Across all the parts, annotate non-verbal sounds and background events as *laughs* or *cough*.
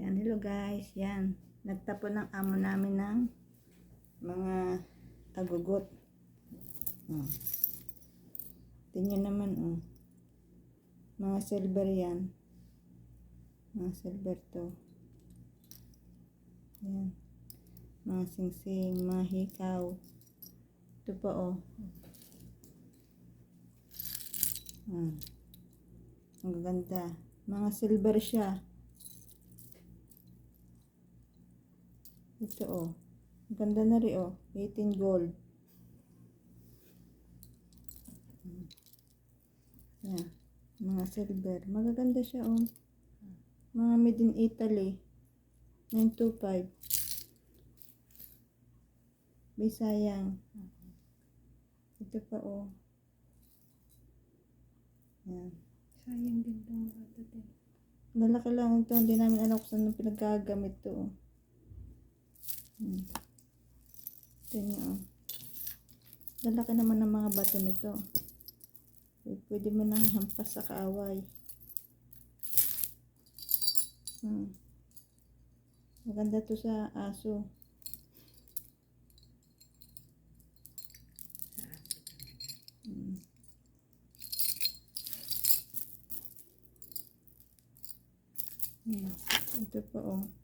Yan, hello guys. Yan. Nagtapon ng amo namin ng mga agugot. Oh. Tingnan naman, oh. Mga silver yan. Mga silver to. Yan. Mga singsing, mga hikaw. Ito pa, oh. Ah. Ang ganda. Mga silver siya. Ito oh. Ganda na rin oh. 18 gold. Hmm. Yan. Mga silver. Magaganda siya oh. Mga made in Italy. 925. Bisayang. Ito pa oh. Yan. Sayang din itong din. Lalaki lang ito. Hindi namin alam kung saan pinagagamit to. oh. Hmm. Niya, oh. Lalaki naman ng mga bato nito. Eh, Pwede mo nang hampas sa kaaway. Hmm. Maganda to sa aso. Hmm. Hmm. Ito po oh.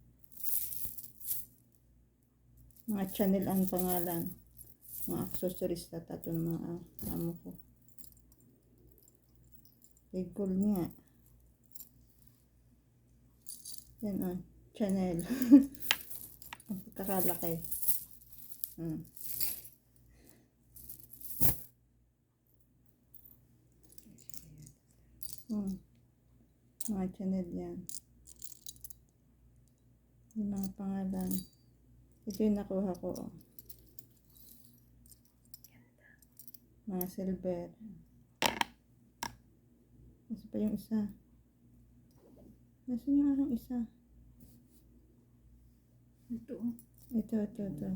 Mga channel ang pangalan. Mga accessories na tato ng mga amo ko. Big gold nga. Yan oh. Channel. *laughs* ang pagkakalaki. Hmm. Hmm. Mga channel yan. Yung mga pangalan. Ito yung nakuha ko. Oh. Mga silver. Nasa pa yung isa? Nasaan yung arang isa? Ito. Ito, ito, ito.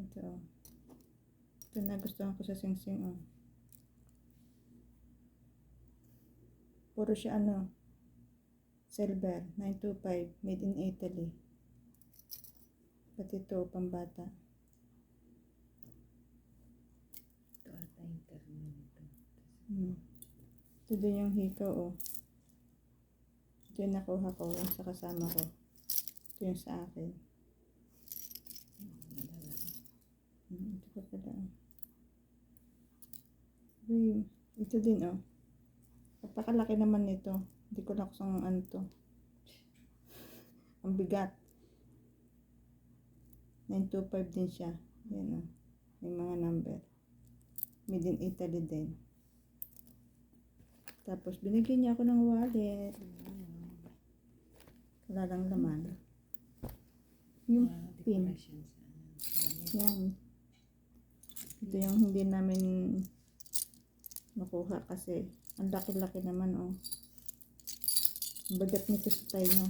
Ito. Ito nagustuhan ko sa singsing. Oh. Puro siya ano. Silver. 925. Made in Italy. Pati ito, pambata. Ito ata yung terno nito. Hmm. Ito din yung hikaw, oh. Ito yung nakuha ko, yung sa kasama ko. Ito yung sa akin. Hmm, ito pa pala, oh. Uy, ito din, oh. Napakalaki naman nito. Hindi ko lang kung ano to. Ang bigat. 925 din siya. Yan, oh. May mga number. Made in Italy din. Tapos, binigyan niya ako ng wallet. Wala lang laman. Yung pin. ano, Yan. Ito yung hindi namin nakuha kasi ang laki-laki naman, oh. Ang bagat nito sa tayo niya.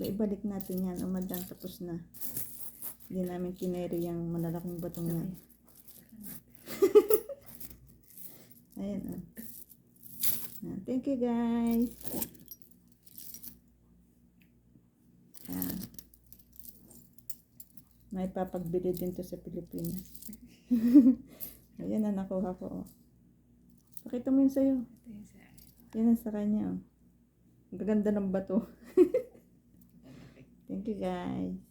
Ba, ibalik natin yan. O, madam, tapos na. Hindi namin kineri yung malalaking batong yan. *laughs* Ayan, oh. Ah, Thank you, guys. Ayan. May papagbili din to sa Pilipinas. *laughs* Ayan na nakuha ko. Oh. Pakita mo yun sa'yo. Yan ang sa kanya. Oh. Ang gaganda ng bato. *laughs* Thank you guys.